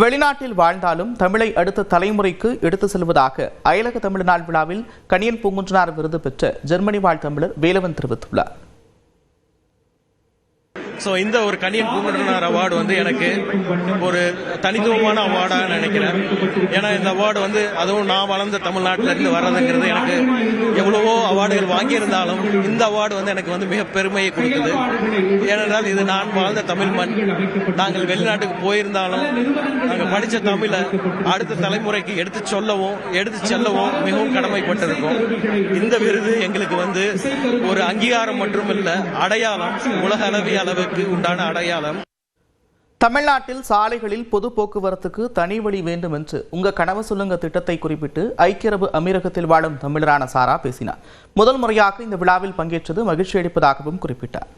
வெளிநாட்டில் வாழ்ந்தாலும் தமிழை அடுத்த தலைமுறைக்கு எடுத்து செல்வதாக அயலக தமிழ் நாள் விழாவில் கணியன் பூங்குன்றனார் விருது பெற்ற ஜெர்மனி வாழ் தமிழர் வேலவன் தெரிவித்துள்ளார். ஸோ இந்த ஒரு கணியன் பூங்குன்றனார் அவார்டு வந்து எனக்கு ஒரு தனித்துவமான அவார்டாக நினைக்கிறேன். ஏன்னா இந்த அவார்டு வந்து அதுவும் நான் வளர்ந்த தமிழ்நாட்டில இருந்து வர்றதுங்கிறது எனக்கு எவ்வளோ அவார்டுகள் வாங்கியிருந்தாலும் இந்த அவார்டு வந்து எனக்கு வந்து மிக பெருமையை கொடுக்குது ஏனென்றால் இது நான் வாழ்ந்த தமிழ் மண். நாங்கள் வெளிநாட்டுக்கு போயிருந்தாலும் நாங்கள் படித்த தமிழை அடுத்த தலைமுறைக்கு எடுத்து சொல்லவும் எடுத்து செல்லவும் மிகவும் கடமைப்பட்டிருக்கோம். இந்த விருது எங்களுக்கு வந்து ஒரு அங்கீகாரம் மட்டும் இல்லை அடையாளம் உலக அளவிய அளவுக்கு உண்டான அடையாளம். தமிழ்நாட்டில் சாலைகளில் பொது போக்குவரத்துக்கு தனி வழி வேண்டும் என்று உங்க கனவு சொல்லுங்க திட்டத்தை குறிப்பிட்டு ஐக்கிய அரபு அமீரகத்தில் வாழும் தமிழரான சாரா பேசினார். முதல் முறையாக இந்த விழாவில் பங்கேற்றது மகிழ்ச்சி அளிப்பதாகவும் குறிப்பிட்டார்.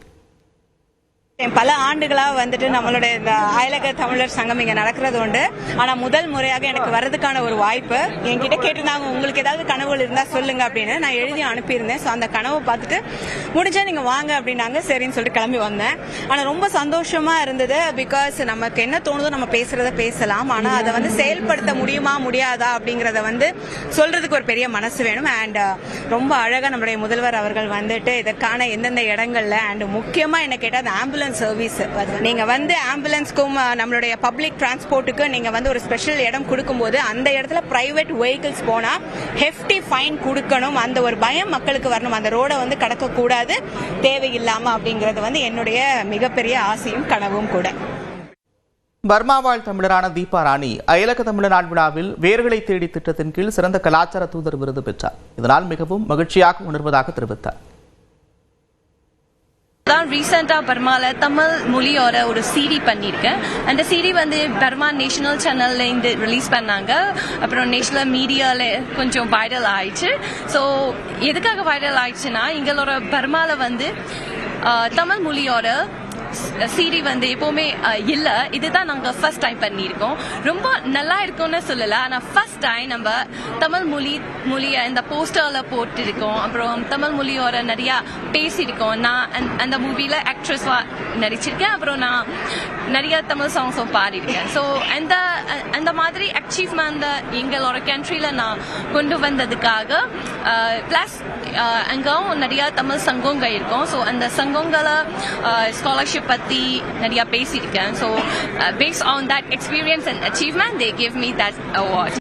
பல ஆண்டுகளா வந்துட்டு நம்மளுடைய இந்த அயலக தமிழர் சங்கம் இங்க நடக்கிறது உண்டு. ஆனா முதல் முறையாக எனக்கு வர்றதுக்கான ஒரு வாய்ப்பு என்கிட்ட கேட்டிருந்தாங்க. உங்களுக்கு ஏதாவது கனவுகள் இருந்தா சொல்லுங்க அப்படின்னு நான் எழுதி அனுப்பியிருந்தேன். ஸோ அந்த கனவை பார்த்துட்டு முடிஞ்சா நீங்க வாங்க அப்படின்னாங்க. சரின்னு சொல்லிட்டு கிளம்பி வந்தேன். ஆனா ரொம்ப சந்தோஷமா இருந்தது பிகாஸ் நமக்கு என்ன தோணுதோ நம்ம பேசுறத பேசலாம். ஆனா அதை வந்து செயல்படுத்த முடியுமா முடியாதா அப்படிங்கறத வந்து சொல்றதுக்கு ஒரு பெரிய மனசு வேணும். அண்ட் uh, ரொம்ப அழகா நம்மளுடைய முதல்வர் அவர்கள் வந்துட்டு இதற்கான எந்தெந்த இடங்கள்ல அண்ட் முக்கியமா என்ன கேட்டா அந்த ஆம்புலன்ஸ் சர்வீஸ் நீங்க வந்து ஆம்புலன்ஸ்க்கும் நம்மளுடைய பப்ளிக் டிரான்ஸ்போர்ட்டுக்கு நீங்க வந்து ஒரு ஸ்பெஷல் இடம் கொடுக்கும்போது அந்த இடத்துல பிரைவேட் வெஹிக்கிள்ஸ் போனா ஹெஃப்டி ஃபைன் கொடுக்கணும். அந்த ஒரு பயம் மக்களுக்கு வரணும். அந்த ரோட வந்து கடக்க கூடாது தேவையில்லாம அப்படிங்கறது வந்து என்னுடைய மிகப்பெரிய ஆசையும் கனவும் கூட. பர்மாவாழ் தமிழரான தீபா ராணி அயலக தமிழர் நாள் விழாவில் வேர்களை தேடி திட்டத்தின் கீழ் சிறந்த கலாச்சார தூதர் விருது பெற்றார். இதனால் மிகவும் மகிழ்ச்சியாக உணர்வதாக தெரிவித்தார். நான் ரீசெண்டாக பர்மாவில் தமிழ் மொழியோட ஒரு சீடி பண்ணியிருக்கேன். அந்த சீடி வந்து பர்மா நேஷனல் சேனல்ல இருந்து ரிலீஸ் பண்ணாங்க. அப்புறம் நேஷனல் மீடியாவில் கொஞ்சம் வைரல் ஆயிடுச்சு. ஸோ எதுக்காக வைரல் ஆயிடுச்சுன்னா எங்களோட பர்மாவில் வந்து தமிழ் மொழியோட சீடி வந்து எப்பவுமே இல்லை இல்ல. இதுதான் நாங்க ஃபர்ஸ்ட் டைம் பண்ணியிருக்கோம். ரொம்ப நல்லா இருக்கும்னு சொல்லல. ஆனா ஃபர்ஸ்ட் டைம் நம்ம தமிழ் மொழி மொழிய இந்த போஸ்டர்ல போட்டிருக்கோம். அப்புறம் தமிழ் மொழியோட நிறைய பேசியிருக்கோம். நான் அந்த- அந்த மூவில ஆக்ட்ரஸா நடிச்சிருக்கேன். அப்புறம் நான் நிறைய தமிழ் சாங்ஸும் பாடியிருக்கேன். ஸோ அந்த அந்த மாதிரி அச்சீவ்மெண்ட் எங்களோட கண்ட்ரில நான் கொண்டு வந்ததுக்காக ப்ளஸ் அங்கவும் நிறைய தமிழ் சங்கங்கள் இருக்கும். ஸோ அந்த சங்கங்களை scholarship Chapati Nadia again, So uh, based on that experience and achievement, they give me that award.